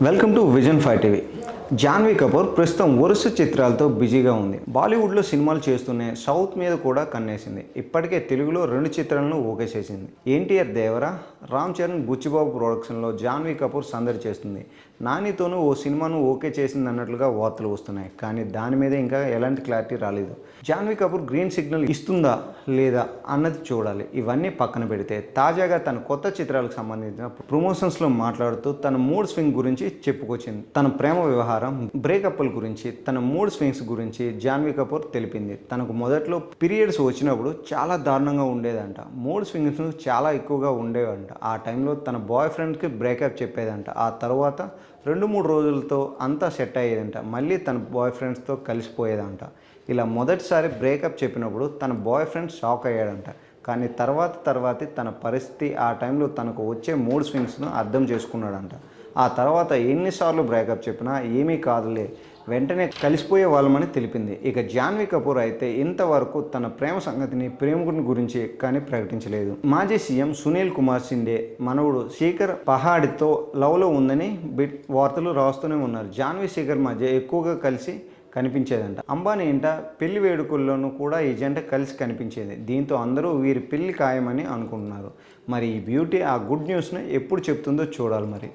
welcome to Vision five TV Janhvi Kapoor ప్రస్తుతం వరుస చిత్రాలతో బిజీగా ఉంది. బాలీవుడ్లో సినిమాలు చేస్తూనే సౌత్ మీద కూడా కన్నేసింది. ఇప్పటికే తెలుగులో రెండు చిత్రాలను ఓకే చేసింది. ఎన్టీఆర్ దేవర రామ్ చరణ్ బుచ్చిబాబు ప్రొడక్షన్లో జాన్వీ కపూర్ సందడి చేస్తుంది. నానితోనూ ఓ సినిమాను ఓకే చేసింది అన్నట్లుగా వార్తలు వస్తున్నాయి. కానీ దాని మీద ఇంకా ఎలాంటి క్లారిటీ రాలేదు. జాన్వీ కపూర్ గ్రీన్ సిగ్నల్ ఇస్తుందా లేదా అన్నది చూడాలి. ఇవన్నీ పక్కన పెడితే తాజాగా తన కొత్త చిత్రాలకు సంబంధించిన ప్రమోషన్స్లో మాట్లాడుతూ తన మూడ్ స్వింగ్ గురించి చెప్పుకొచ్చింది. తన ప్రేమ వ్యవహారం బ్రేకప్ల గురించి తన మూడ్ స్వింగ్స్ గురించి జాన్వీ కపూర్ తెలిపింది. తనకు మొదట్లో పీరియడ్స్ వచ్చినప్పుడు చాలా దారుణంగా ఉండేదంట. మూడ్ స్వింగ్స్ చాలా ఎక్కువగా ఉండేవంట. ఆ టైంలో తన బాయ్ ఫ్రెండ్కి బ్రేకప్ చెప్పేదంట. ఆ తర్వాత రెండు మూడు రోజులతో అంతా సెట్ అయ్యేదంట. మళ్ళీ తన బాయ్ ఫ్రెండ్స్తో కలిసిపోయేదంట. ఇలా మొదటిసారి బ్రేకప్ చెప్పినప్పుడు తన బాయ్ ఫ్రెండ్ షాక్ అయ్యాడంట. కానీ తర్వాత తర్వాత తన పరిస్థితి ఆ టైంలో తనకు వచ్చే మూడ్ స్వింగ్స్ను అర్థం చేసుకున్నాడంట. ఆ తర్వాత ఎన్నిసార్లు బ్రేకప్ చెప్పినా ఏమీ కాదులే. వెంటనే కలిసిపోయే వాళ్ళమని తెలిపింది. ఇక జాన్వీ కపూర్ అయితే ఇంతవరకు తన ప్రేమ సంగతిని ప్రేమికుని గురించి కానీ ప్రకటించలేదు. మాజీ సీఎం సునీల్ కుమార్ సిండే మనవుడు శేఖర్ పహాడితో లవ్లో ఉందని బిట్ వార్తలు రాస్తూనే ఉన్నారు. జాన్వీ శేఖర్ మధ్య ఎక్కువగా కలిసి కనిపించేదంట. అంబానీ ఇంట పెళ్ళి వేడుకల్లోనూ కూడా ఈ జంట కలిసి కనిపించేది. దీంతో అందరూ వీరి పెళ్ళి ఖాయమని అనుకుంటున్నారు. మరి ఈ బ్యూటీ ఆ గుడ్ న్యూస్ని ఎప్పుడు చెప్తుందో చూడాలి మరి.